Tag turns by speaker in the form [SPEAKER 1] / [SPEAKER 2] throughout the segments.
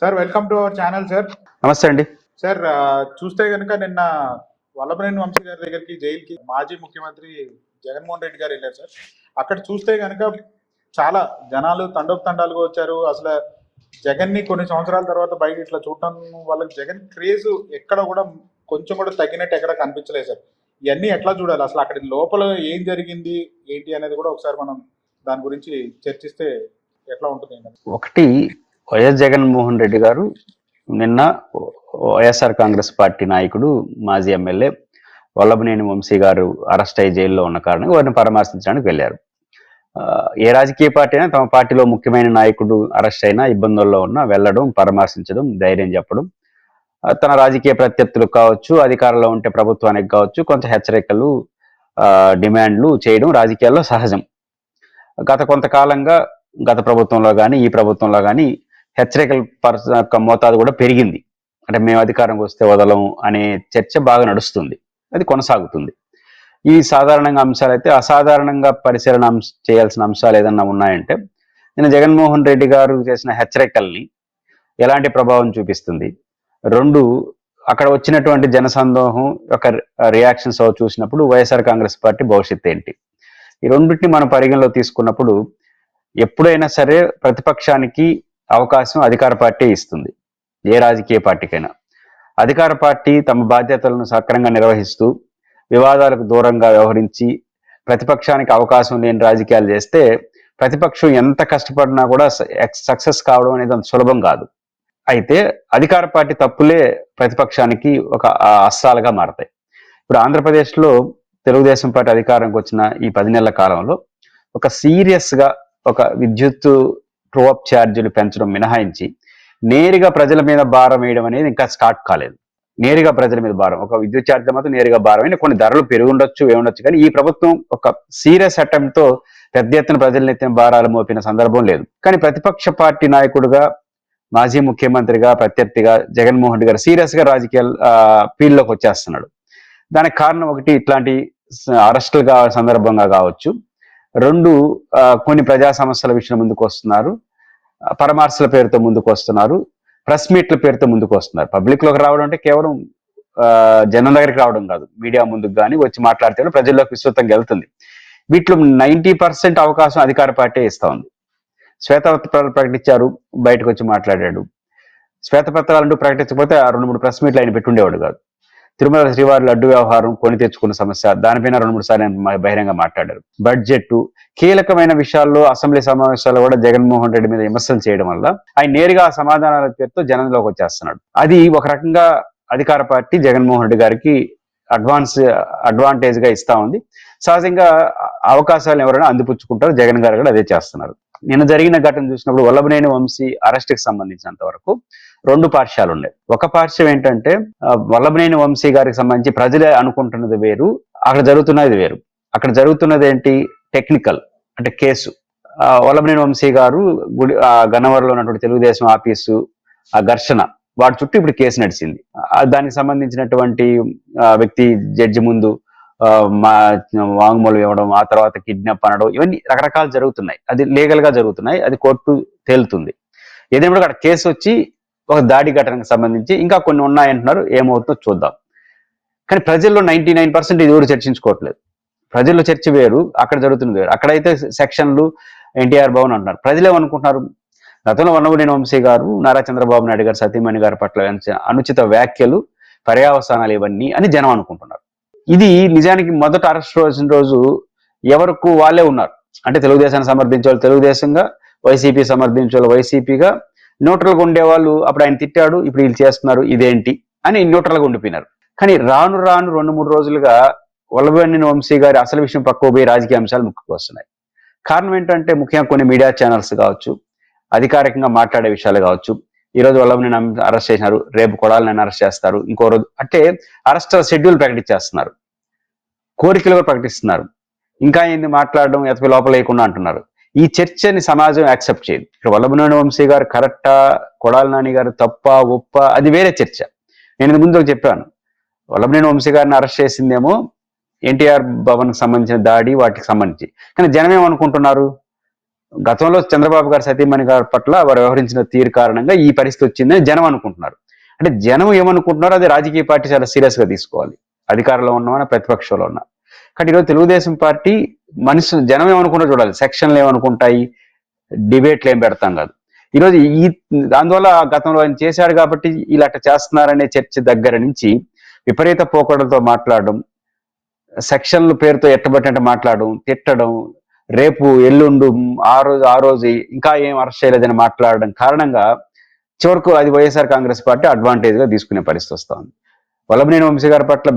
[SPEAKER 1] Sir welcome to our channel sir
[SPEAKER 2] నమస్తే అండి.
[SPEAKER 1] Sir చూస్తే కనుక నిన్న వల్లభనేని వంశీ గారి దగ్గరికి జైలుకి మాజీ ముఖ్యమంత్రి జగన్మోహన్ రెడ్డి గారు వెళ్ళారు సార్ అక్కడ చూస్తే కనుక చాలా జనాలు తండోపతండాలుగా వచ్చారు. అసలు జగన్ని కొన్ని సంవత్సరాల తర్వాత బయట ఇట్లా చూడటం వల్ల జగన్ క్రేజ్ ఎక్కడ కూడా కొంచెం కూడా తగ్గినట్టు ఎక్కడ కనిపించలేదు సార్ ఇవన్నీ ఎట్లా చూడాలి? అసలు అక్కడ లోపల ఏం జరిగింది ఏంటి అనేది కూడా ఒకసారి మనం దాని గురించి చర్చిస్తే ఎట్లా ఉంటుంది.
[SPEAKER 2] ఒకటి వైఎస్ జగన్మోహన్ రెడ్డి గారు నిన్న వైఎస్ఆర్ కాంగ్రెస్ పార్టీ నాయకుడు మాజీ ఎమ్మెల్యే వల్లభనేని వంశీ గారు అరెస్ట్ అయ్యి జైల్లో ఉన్న కారణంగా వారిని పరామర్శించడానికి వెళ్ళారు. ఏ రాజకీయ పార్టీ అయినా తమ పార్టీలో ముఖ్యమైన నాయకుడు అరెస్ట్ అయినా ఇబ్బందుల్లో ఉన్నా వెళ్ళడం పరామర్శించడం ధైర్యం చెప్పడం తన రాజకీయ ప్రత్యర్థులకు కావచ్చు అధికారంలో ఉంటే ప్రభుత్వానికి కావచ్చు కొంత హెచ్చరికలు డిమాండ్లు చేయడం రాజకీయాల్లో సహజం. గత కొంతకాలంగా గత ప్రభుత్వంలో కానీ ఈ ప్రభుత్వంలో కానీ హెచ్చరికల యొక్క మోతాదు కూడా పెరిగింది. అంటే మేము అధికారంకి వస్తే వదలం అనే చర్చ బాగా నడుస్తుంది. అది కొనసాగుతుంది. ఈ సాధారణంగా అంశాలు అయితే అసాధారణంగా పరిశీలన అంశ చేయాల్సిన అంశాలు ఏదన్నా ఉన్నాయంటే నేను జగన్మోహన్ రెడ్డి గారు చేసిన హెచ్చరికల్ని ఎలాంటి ప్రభావం చూపిస్తుంది? రెండు అక్కడ వచ్చినటువంటి జనసందోహం యొక్క రియాక్షన్స్ చూసినప్పుడు వైఎస్ఆర్ కాంగ్రెస్ పార్టీ భవిష్యత్తు ఏంటి? ఈ రెండింటిని మనం పరిగణలో తీసుకున్నప్పుడు ఎప్పుడైనా సరే ప్రతిపక్షానికి అవకాశం అధికార పార్టీ ఇస్తుంది. ఏ రాజకీయ పార్టీకైనా. అధికార పార్టీ తమ బాధ్యతలను సక్రంగా నిర్వహిస్తూ వివాదాలకు దూరంగా వ్యవహరించి ప్రతిపక్షానికి అవకాశం లేని రాజకీయాలు చేస్తే ప్రతిపక్షం ఎంత కష్టపడినా కూడా సక్సెస్ కావడం అనేది అంత సులభం కాదు. అయితే అధికార పార్టీ తప్పులే ప్రతిపక్షానికి ఒక అస్సాలుగా మారతాయి. ఇప్పుడు ఆంధ్రప్రదేశ్లో తెలుగుదేశం పార్టీ అధికారంకి వచ్చిన ఈ పది నెలల కాలంలో ఒక సీరియస్గా ఒక విద్యుత్ ట్రోఅప్ ఛార్జీలు పెంచడం మినహాయించి నేరుగా ప్రజల మీద భారం వేయడం అనేది ఇంకా స్టార్ట్ కాలేదు. నేరుగా ప్రజల మీద భారం. ఒక విద్యుత్ ఛార్జీల మాత్రం నేరుగా భారం అయినా కొన్ని ధరలు పెరుగుండొచ్చు ఏముండొచ్చు కానీ ఈ ప్రభుత్వం ఒక సీరియస్ అటెంప్ట్తో పెద్ద ఎత్తున ప్రజల ఎత్తిన భారాలు మోపిన సందర్భం లేదు. కానీ ప్రతిపక్ష పార్టీ నాయకుడుగా మాజీ ముఖ్యమంత్రిగా ప్రత్యర్థిగా జగన్మోహన్ రెడ్డి గారు సీరియస్గా రాజకీయ ఫీల్డ్లోకి వచ్చేస్తున్నాడు. దానికి కారణం ఒకటి ఇట్లాంటి అరెస్టులు కావాల సందర్భంగా కావచ్చు. రెండు కొన్ని ప్రజా సమస్యల విషయం ముందుకు వస్తున్నారు. పరామర్శల పేరుతో ముందుకు వస్తున్నారు. ప్రెస్ మీట్ల పేరుతో ముందుకు వస్తున్నారు. పబ్లిక్లోకి రావడం అంటే కేవలం జనం దగ్గరికి రావడం కాదు. మీడియా ముందుకు కానీ వచ్చి మాట్లాడితే ప్రజల్లోకి విస్తృతంగా వెళ్తుంది. వీటిలో నైంటీ పర్సెంట్ అవకాశం అధికార పార్టీ ఇస్తా ఉంది. శ్వేతపత్రాలు ప్రకటించారు బయటకు వచ్చి మాట్లాడాడు. శ్వేతపత్రాలంటూ ప్రకటించకపోతే ఆ రెండు మూడు ప్రెస్ మీట్లు ఆయన పెట్టుండేవాడు కాదు. తిరుమల శ్రీవారి లడ్డు వ్యవహారం కొని తెచ్చుకున్న సమస్య దానిపైన రెండు మూడు సార్లు ఆయన బహిరంగ మాట్లాడారు. బడ్జెట్ కీలకమైన విషయాల్లో అసెంబ్లీ సమావేశాల్లో కూడా జగన్మోహన్ రెడ్డి మీద విమర్శలు చేయడం వల్ల ఆయన నేరుగా ఆ సమాధానాల పేరుతో జనంలోకి వచ్చేస్తున్నాడు. అది ఒక రకంగా అధికార పార్టీ జగన్మోహన్ రెడ్డి గారికి అడ్వాన్స్ అడ్వాంటేజ్గా ఇస్తా ఉంది. సహజంగా అవకాశాలు ఎవరైనా అందిపుచ్చుకుంటారు జగన్ గారు కూడా అదే చేస్తున్నారు. నిన్న జరిగిన ఘటన చూసినప్పుడు వల్లభనేని వంశీ అరెస్ట్కి సంబంధించినంత వరకు రెండు పార్శ్వాలు ఉన్నాయి. ఒక పార్శ్వం ఏంటంటే వల్లభనేని వంశీ గారికి సంబంధించి ప్రజలే అనుకుంటున్నది వేరు అక్కడ జరుగుతున్నది వేరు. అక్కడ జరుగుతున్నది ఏంటి? టెక్నికల్ అంటే కేసు. వల్లభనేని వంశీ గారు గుడి ఆ గన్నవరంలో ఉన్నటువంటి తెలుగుదేశం ఆఫీసు ఆ ఘర్షణ వాటి చుట్టూ ఇప్పుడు కేసు నడిచింది. దానికి సంబంధించినటువంటి వ్యక్తి జడ్జి ముందు మా వాంగ్మూలం ఇవ్వడం ఆ తర్వాత కిడ్నాప్ అనడం ఇవన్నీ రకరకాలు జరుగుతున్నాయి. అది లీగల్గా జరుగుతున్నాయి అది కోర్టు తేలుతుంది. ఏదేమిటో అక్కడ కేసు వచ్చి ఒక దాడి ఘటనకు సంబంధించి ఇంకా కొన్ని ఉన్నాయంటున్నారు. ఏమవుతుందో చూద్దాం. కానీ ప్రజల్లో నైన్టీ నైన్ పర్సెంట్ ఇది ఎవరు చర్చించుకోవట్లేదు. ప్రజల్లో చర్చ వేరు అక్కడ జరుగుతున్నది వేరు. అక్కడైతే సెక్షన్లు ఎన్టీఆర్ భవన్ అంటున్నారు. ప్రజలేమనుకుంటున్నారు గతంలో వన్నవనేని వంశీ గారు నారా చంద్రబాబు నాయుడు గారు సతీమణి గారి పట్ల అనుచిత వ్యాఖ్యలు పర్యావసానాలు ఇవన్నీ అని జనం అనుకుంటున్నారు. ఇది నిజానికి మొదట అరెస్ట్ రోజున రోజు ఎవరికు వాళ్ళే ఉన్నారు. అంటే తెలుగుదేశాన్ని సమర్థించే వాళ్ళు తెలుగుదేశంగా వైసీపీ సమర్థించే వాళ్ళు వైసీపీగా న్యూట్రల్గా ఉండేవాళ్ళు అప్పుడు ఆయన తిట్టాడు ఇప్పుడు వీళ్ళు చేస్తున్నారు ఇదేంటి అని న్యూట్రల్గా ఉండిపోయినారు. కానీ రాను రాను రెండు మూడు రోజులుగా వల్లభనేని వంశీ గారి అసలు విషయం పక్కకు పోయి రాజకీయ అంశాలు ముక్కుకు వస్తున్నాయి. కారణం ఏంటంటే ముఖ్యంగా కొన్ని మీడియా ఛానల్స్ కావచ్చు అధికారికంగా మాట్లాడే విషయాలు కావచ్చు. ఈ రోజు వల్లభనేని అరెస్ట్ చేసినారు రేపు కొడాలని అరెస్ట్ చేస్తారు ఇంకో రోజు అంటే అరెస్ట్ షెడ్యూల్ ప్రకటించేస్తున్నారు. కోరికలు కూడా ప్రకటిస్తున్నారు. ఇంకా ఏంది మాట్లాడడం ఎతపి లోపలేయకుండా అంటున్నారు. ఈ చర్చని సమాజం యాక్సెప్ట్ చేయదు. ఇక్కడ వల్లభనేని వంశీ గారు కరెక్టా? కొడాల నాని గారు తప్ప ఒప్ప? అది వేరే చర్చ. నేను ముందు చెప్పాను. వల్లభనేని వంశీ గారిని అరెస్ట్ చేసిందేమో ఎన్టీఆర్ భవన్కి సంబంధించిన దాడి వాటికి సంబంధించి. కానీ జనం ఏమనుకుంటున్నారు? గతంలో చంద్రబాబు గారు సతీమణి గారి పట్ల వారు వ్యవహరించిన తీరు కారణంగా ఈ పరిస్థితి వచ్చిందని జనం అనుకుంటున్నారు. అంటే జనం ఏమనుకుంటున్నారో అది రాజకీయ పార్టీ చాలా సీరియస్గా తీసుకోవాలి. అధికారంలో ఉన్నామని ప్రతిపక్షంలో ఉన్నా కానీ ఈరోజు తెలుగుదేశం పార్టీ మనిషి జనం ఏమనుకుంటా చూడాలి. సెక్షన్లు ఏమనుకుంటాయి? డిబేట్లు ఏం పెడతాం కాదు. ఈరోజు ఈ అందువల్ల గతంలో ఆయన చేశాడు కాబట్టి ఇలా అట్ట చేస్తున్నారనే చర్చ దగ్గర నుంచి విపరీత పోకడలతో మాట్లాడడం సెక్షన్ల పేరుతో ఎట్టబట్టినట్టు మాట్లాడడం తిట్టడం రేపు ఎల్లుండు ఆ రోజు ఆ రోజు ఇంకా ఏం అరెస్ట్ చేయలేదని మాట్లాడడం కారణంగా చివరకు అది వైఎస్ఆర్ కాంగ్రెస్ పార్టీ అడ్వాంటేజ్గా తీసుకునే పరిస్థితి వస్తుంది. వల్లభనేని వంశీ గారి పట్ల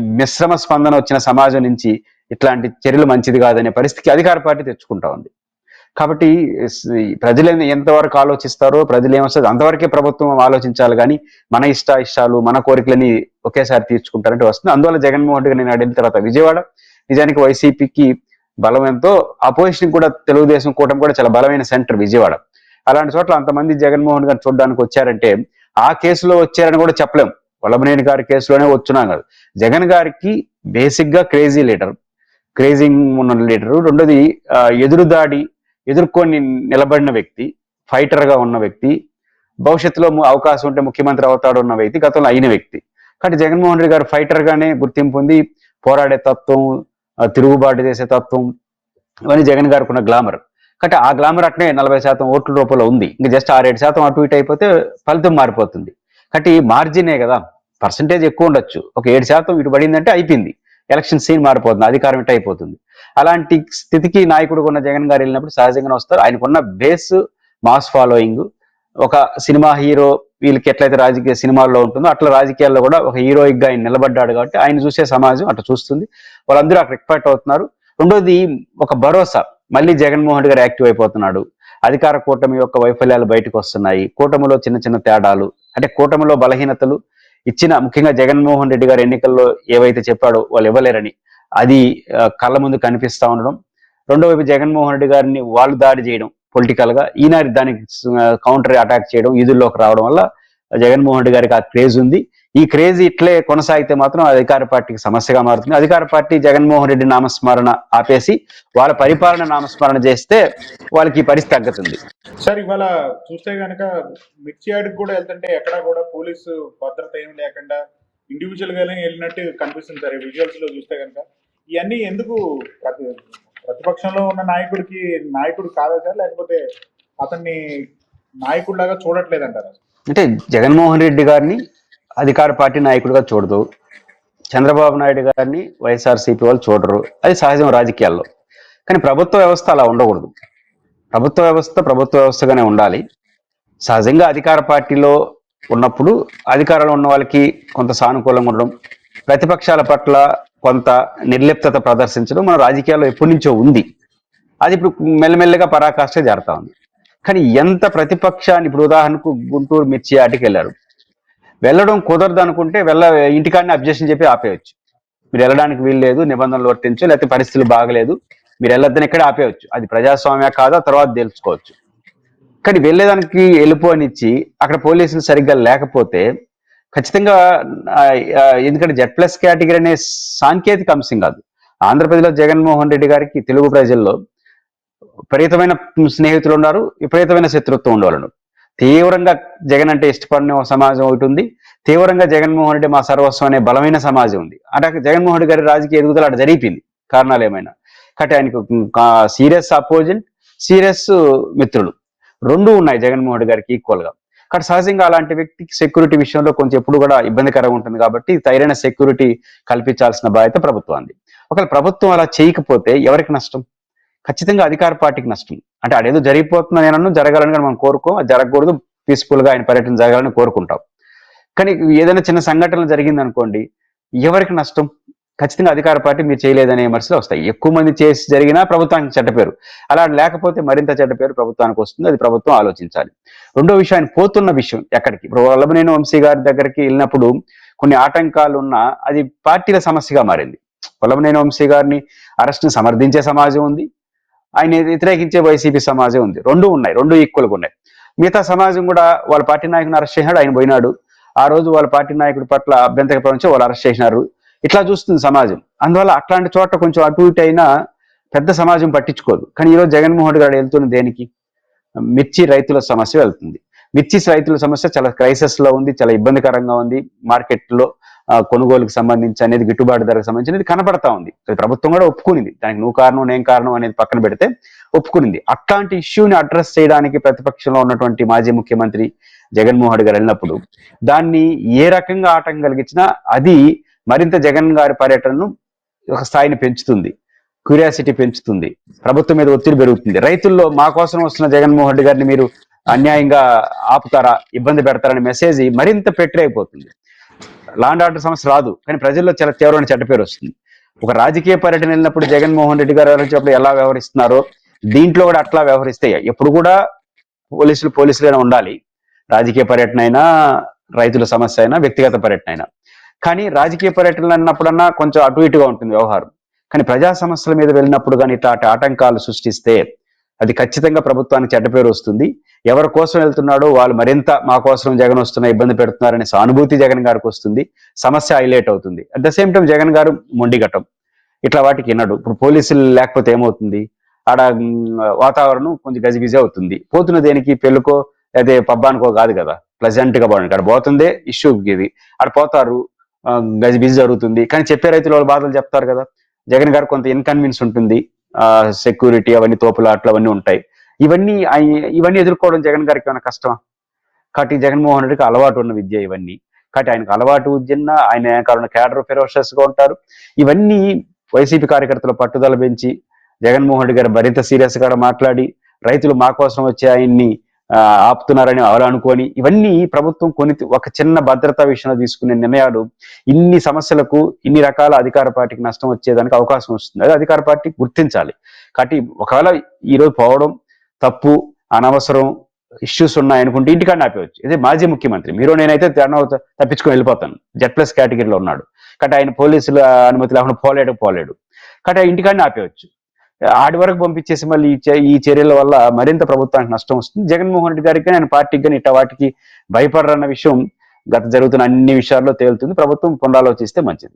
[SPEAKER 2] మిశ్రమ స్పందన వచ్చిన సమాజం నుంచి ఇట్లాంటి చర్యలు మంచిది కాదనే పరిస్థితికి అధికార పార్టీ తెచ్చుకుంటా ఉంది. కాబట్టి స్- ప్రజలు ఎంతవరకు ఆలోచిస్తారో ప్రజలు ఏమొస్తుంది అంతవరకే ప్రభుత్వం ఆలోచించాలి కానీ మన ఇష్ట ఇష్టాలు మన కోరికలని ఒకేసారి తీర్చుకుంటారంటే వస్తుంది. అందువల్ల జగన్మోహన్ రెడ్డి నేను అడిగిన తర్వాత విజయవాడ నిజానికి వైసీపీకి బలం ఎంతో అపోజిషన్ కూడా తెలుగుదేశం కూటమి కూడా చాలా బలమైన సెంటర్ విజయవాడ. అలాంటి చోట్ల అంతమంది జగన్మోహన్ గారు చూడడానికి వచ్చారంటే ఆ కేసులో వచ్చారని కూడా చెప్పలేం. వల్లభనేని గారి కేసులోనే వచ్చినా కాదు. జగన్ గారికి బేసిక్గా క్రేజీ లీడర్ క్రేజింగ్ ఉన్న లీడరు రెండోది ఎదురుదాడి ఎదుర్కొని నిలబడిన వ్యక్తి ఫైటర్గా ఉన్న వ్యక్తి భవిష్యత్తులో అవకాశం ఉంటే ముఖ్యమంత్రి అవుతాడు ఉన్న వ్యక్తి గతంలో అయిన వ్యక్తి. కాబట్టి జగన్మోహన్ రెడ్డి గారు ఫైటర్ గానే గుర్తింపు ఉంది పోరాడే తత్వం తిరుగుబాటు చేసే తత్వం ఇవన్నీ జగన్ గారికి ఉన్న గ్లామర్ కాబట్టి ఆ గ్లామర్ అట్నే నలభై శాతం ఓట్ల రూపంలో ఉంది. ఇంకా జస్ట్ ఆరేడు శాతం అటు ఇటు అయిపోతే ఫలితం మారిపోతుంది. కాబట్టి మార్జినే కదా పర్సంటేజ్ ఎక్కువ ఉండొచ్చు. ఒక ఏడు శాతం ఇటు పడిందంటే అయిపోయింది. ఎలక్షన్ సీన్ మారిపోతుంది అధికారం ఇట్ అయిపోతుంది. అలాంటి స్థితికి నాయకుడు ఉన్న జగన్ గారు వెళ్ళినప్పుడు సహజంగానే వస్తారు. ఆయనకున్న బేస్ మాస్ ఫాలోయింగ్ ఒక సినిమా హీరో వీళ్ళకి ఎట్లయితే రాజకీయ సినిమాల్లో ఉంటుందో అట్లా రాజకీయాల్లో కూడా ఒక హీరోయిక్గా ఆయన నిలబడ్డాడు కాబట్టి ఆయన చూసే సమాజం అట్లా చూస్తుంది. వాళ్ళందరూ అక్కడ ఎక్స్పర్ట్ అవుతున్నారు. రెండోది ఒక భరోసా. మళ్ళీ జగన్మోహన్ రెడ్డి గారు యాక్టివ్ అయిపోతున్నాడు. అధికార కూటమి యొక్క వైఫల్యాలు బయటకు వస్తున్నాయి. కూటమిలో చిన్న చిన్న తేడాలు అంటే కూటమిలో బలహీనతలు ఇచ్చిన ముఖ్యంగా జగన్మోహన్ రెడ్డి గారు ఎన్నికల్లో ఏవైతే చెప్పాడో వాళ్ళు ఇవ్వలేరని అది కళ్ళ ముందు కనిపిస్తా ఉండడం. రెండో వైపు జగన్మోహన్ రెడ్డి గారిని వాళ్ళు దాడి చేయడం పొలిటికల్గా ఈనాడు దానికి కౌంటర్ అటాక్ చేయడం ఈదుల్లోకి రావడం వల్ల జగన్మోహన్ రెడ్డి గారికి ఆ క్రేజ్ ఉంది. ఈ క్రేజ్ ఇట్లే కొనసాగితే మాత్రం అధికార పార్టీకి సమస్యగా మారుతుంది. అధికార పార్టీ జగన్మోహన్ రెడ్డి నామస్మరణ ఆపేసి వాళ్ళ పరిపాలన నామస్మరణ చేస్తే వాళ్ళకి ఈ పరిస్థితి తగ్గుతుంది.
[SPEAKER 1] సార్ ఇవాళ చూస్తే కనుక మిర్చి యార్డ్కి కూడా వెళ్తుంటే ఎక్కడా కూడా పోలీసు భద్రత ఏం లేకుండా ఇండివిజువల్ గానే వెళ్ళినట్టు కనిపిస్తుంది సార్ విజువల్స్లో చూస్తే కనుక ఇవన్నీ ఎందుకు ప్రతి ప్రతిపక్షంలో ఉన్న నాయకుడికి నాయకుడు కాదా సార్? లేకపోతే అతన్ని నాయకుడిలాగా చూడట్లేదంటారా
[SPEAKER 2] అంటే జగన్మోహన్ రెడ్డి గారిని అధికార పార్టీ నాయకుడిగా చూడదు. చంద్రబాబు నాయుడు గారిని వైఎస్ఆర్సీపీ వాళ్ళు చూడరు. అది సహజం రాజకీయాల్లో. కానీ ప్రభుత్వ వ్యవస్థ అలా ఉండకూడదు. ప్రభుత్వ వ్యవస్థ ప్రభుత్వ వ్యవస్థగానే ఉండాలి. సహజంగా అధికార పార్టీలో ఉన్నప్పుడు అధికారంలో ఉన్న వాళ్ళకి కొంత సానుకూలంగా ఉండడం ప్రతిపక్షాల పట్ల కొంత నిర్లిప్తత ప్రదర్శించడం మన రాజకీయాల్లో ఎప్పటి నుంచో ఉంది. అది ఇప్పుడు మెల్లమెల్లగా పరాకాష్ట జరుగుతూ ఉంది. కానీ ఎంత ప్రతిపక్షాన్ని ఇప్పుడు ఉదాహరణకు గుంటూరు మిర్చి ఆటికి వెళ్ళారు. వెళ్ళడం కుదరదు అనుకుంటే వెళ్ళ ఇంటికాడనే అబ్జెక్షన్ చెప్పి ఆపేయచ్చు. మీరు వెళ్ళడానికి వీలు లేదు నిబంధనలు వర్తించు లేకపోతే పరిస్థితులు బాగలేదు మీరు వెళ్ళొద్దని ఇక్కడే ఆపేయచ్చు. అది ప్రజాస్వామ్య కాదా తర్వాత తెలుసుకోవచ్చు. కానీ వెళ్ళేదానికి వెళ్ళిపోనిచ్చి అక్కడ పోలీసులు సరిగ్గా లేకపోతే ఖచ్చితంగా ఎందుకంటే జెడ్ ప్లస్ కేటగిరీ అనే సాంకేతిక అంశం కాదు. ఆంధ్రప్రదేశ్లో జగన్మోహన్ రెడ్డి గారికి తెలుగు ప్రజల్లో విపరీతమైన స్నేహితులు ఉన్నారు విపరీతమైన శత్రుత్వం ఉండేవాళ్ళు తీవ్రంగా జగన్ అంటే ఇష్టపడిన సమాజం ఒకటి ఉంది. తీవ్రంగా జగన్మోహన్ రెడ్డి మా సర్వస్వం అనే బలమైన సమాజం ఉంది. అంటే జగన్మోహన్ రెడ్డి గారి రాజకీయ ఎదుగుదల అటు జరిగిపోయింది. కారణాలు ఏమైనా? కాబట్టి ఆయనకు సీరియస్ అపోజిట్ సీరియస్ మిత్రులు రెండు ఉన్నాయి జగన్మోహన్ రెడ్డి గారికి ఈక్వల్గా. కాబట్టి సహజంగా అలాంటి వ్యక్తికి సెక్యూరిటీ విషయంలో కొంచెం ఎప్పుడు కూడా ఇబ్బందికరంగా ఉంటుంది కాబట్టి తైరైన సెక్యూరిటీ కల్పించాల్సిన బాధ్యత ప్రభుత్వాన్ని ఒకవేళ ప్రభుత్వం అలా చేయకపోతే ఎవరికి నష్టం? ఖచ్చితంగా అధికార పార్టీకి నష్టం. అంటే అదేదో జరిగిపోతుందని నేను జరగాలని కానీ మనం కోరుకోం అది జరగకూడదు పీస్ఫుల్గా ఆయన పర్యటన జరగాలని కోరుకుంటాం. కానీ ఏదైనా చిన్న సంఘటనలు జరిగింది అనుకోండి ఎవరికి నష్టం? ఖచ్చితంగా అధికార పార్టీ మీరు చేయలేదనే విమర్శలు వస్తాయి. ఎక్కువ మంది చేసి జరిగినా ప్రభుత్వానికి చెడ్డ పేరు. అలా లేకపోతే మరింత చెడ్డ పేరు ప్రభుత్వానికి వస్తుంది అది ప్రభుత్వం ఆలోచించాలి. రెండో విషయం ఆయన పోతున్న విషయం ఎక్కడికి? ఇప్పుడు వల్లభనేని వంశీ గారి దగ్గరికి వెళ్ళినప్పుడు కొన్ని ఆటంకాలు ఉన్నా అది పార్టీల సమస్యగా మారింది. వల్లభనేని వంశీ గారిని అరెస్ట్ని సమర్థించే సమాజం ఉంది. ఆయన వ్యతిరేకించే వైసీపీ సమాజం ఉంది. రెండు ఉన్నాయి రెండు ఈక్వల్గా ఉన్నాయి. మిగతా సమాజం కూడా వాళ్ళ పార్టీ నాయకుని అరెస్ట్ చేసినాడు ఆయన పోయినాడు. ఆ రోజు వాళ్ళ పార్టీ నాయకుడి పట్ల అభ్యంతర ప్రపంచం వాళ్ళు అరెస్ట్ చేసినారు. ఇట్లా చూస్తుంది సమాజం. అందువల్ల అట్లాంటి చోట కొంచెం అటు ఇటు అయినా పెద్ద సమాజం పట్టించుకోదు. కానీ ఈరోజు జగన్మోహన్ రెడ్డి గారు వెళ్తున్న దేనికి? మిర్చి రైతుల సమస్య వెళ్తుంది. మిర్చి రైతుల సమస్య చాలా క్రైసిస్లో ఉంది చాలా ఇబ్బందికరంగా ఉంది. మార్కెట్లో కొనుగోలుకు సంబంధించి అనేది గిట్టుబాటు ధరకు సంబంధించి కనపడతా ఉంది. ప్రభుత్వం కూడా ఒప్పుకునింది. దానికి నువ్వు కారణం నేను కారణం అనేది పక్కన పెడితే ఒప్పుకునింది. అట్లాంటి ఇష్యూని అడ్రస్ చేయడానికి ప్రతిపక్షంలో ఉన్నటువంటి మాజీ ముఖ్యమంత్రి జగన్మోహన్ రెడ్డి గారు వెళ్ళినప్పుడు దాన్ని ఏ రకంగా ఆటంకం కలిగించినా అది మరింత జగన్ గారి పర్యటనను ఒక స్థాయిని పెంచుతుంది క్యూరియాసిటీ పెంచుతుంది ప్రభుత్వం మీద ఒత్తిడి పెరుగుతుంది. రైతుల్లో మా కోసం వస్తున్న జగన్మోహన్ రెడ్డి గారిని మీరు అన్యాయంగా ఆపుతారా ఇబ్బంది పెడతారనే మెసేజ్ మరింత పెట్టరైపోతుంది లాండ్ ఆర్డర్ సమస్య రాదు కానీ ప్రజల్లో చాలా తీవ్రమైన చెడ్డ పేరు వస్తుంది. ఒక రాజకీయ పర్యటన వెళ్ళినప్పుడు జగన్మోహన్ రెడ్డి గారు వచ్చినప్పుడు ఎలా వ్యవహరిస్తున్నారో దీంట్లో కూడా అట్లా వ్యవహరిస్తే ఎప్పుడు కూడా పోలీసులు పోలీసులైనా ఉండాలి. రాజకీయ పర్యటన అయినా రైతుల సమస్య అయినా వ్యక్తిగత పర్యటన అయినా. కానీ రాజకీయ పర్యటనలు అన్నప్పుడన్నా కొంచెం అటు ఇటుగా ఉంటుంది వ్యవహారం. కానీ ప్రజా సమస్యల మీద వెళ్ళినప్పుడు కానీ ఇట్లాంటి ఆటంకాలు సృష్టిస్తే అది ఖచ్చితంగా ప్రభుత్వానికి చెడ్డ పేరు వస్తుంది. ఎవరి కోసం వెళ్తున్నాడో వాళ్ళు మరింత మా కోసం జగన్ వస్తున్న ఇబ్బంది పెడుతున్నారనే సానుభూతి జగన్ గారికి వస్తుంది. సమస్య హైలైట్ అవుతుంది. At the same time Jagan garu మొండిగటం ఇట్లా వాటికి వినడు. ఇప్పుడు పోలీసులు లేకపోతే ఏమవుతుంది? ఆడ వాతావరణం కొంచెం గజిబిజి అవుతుంది. పోతున్న దేనికి పెళ్ళికో అదే పబ్బానికో కాదు కదా. ప్లజెంట్గా బాగుంది అక్కడ పోతుందే ఇష్యూ ఇది. ఆడ పోతారు గజిబిజి జరుగుతుంది. కానీ చెప్పే రైతులు వాళ్ళ బాధలు చెప్తారు కదా. జగన్ గారు కొంత ఇన్కన్వీన్స్ ఉంటుంది. సెక్యూరిటీ అవన్నీ తోపులాట్లు అవన్నీ ఉంటాయి. ఇవన్నీ ఇవన్నీ ఎదుర్కోవడం జగన్ గారికి ఏమైనా కష్టమా? కాబట్టి జగన్మోహన్ రెడ్డికి అలవాటు ఉన్న విద్య ఇవన్నీ. కాబట్టి ఆయనకు అలవాటు ఉద్యన్న ఆయన కారణ క్యాడర్ ఫెరోషస్గా ఉంటారు. ఇవన్నీ వైసీపీ కార్యకర్తల పట్టుదల పెంచి జగన్మోహన్ రెడ్డి గారు మరింత సీరియస్గా మాట్లాడి రైతులు మా కోసం వచ్చి ఆయన్ని ఆపుతున్నారని అలా అనుకొని ఇవన్నీ ప్రభుత్వం కొన్ని ఒక చిన్న భద్రతా విషయంలో తీసుకునే నిర్ణయాలు ఇన్ని సమస్యలకు ఇన్ని రకాల అధికార పార్టీకి నష్టం వచ్చేదానికి అవకాశం వస్తుంది. అది అధికార పార్టీ గుర్తించాలి. కాబట్టి ఒకవేళ ఈరోజు పోవడం తప్పు అనవసరం ఇష్యూస్ ఉన్నాయి అనుకుంటే ఇంటికాడ ఆపేయచ్చు. ఇదే మాజీ ముఖ్యమంత్రి. మీరు నేనైతే తన తప్పించుకొని వెళ్ళిపోతాను. జెడ్ ప్లస్ కేటగిరీలో ఉన్నాడు. కాబట్టి ఆయన పోలీసుల అనుమతి లేకుండా పోలేడు పోలేడు. కాబట్టి ఆ ఇంటికాడనే ఆపేయచ్చు. ఆడి వరకు పంపించేసి మళ్ళీ ఈ చర్యల వల్ల మరింత ప్రభుత్వానికి నష్టం వస్తుంది. జగన్మోహన్ రెడ్డి గారికి ఆయన పార్టీకి కానీ ఇట్ట వాటికి భయపడరన్న విషయం గత జరుగుతున్న అన్ని విషయాల్లో తేలుతుంది. ప్రభుత్వం పునరాలోచిస్తే మంచిది.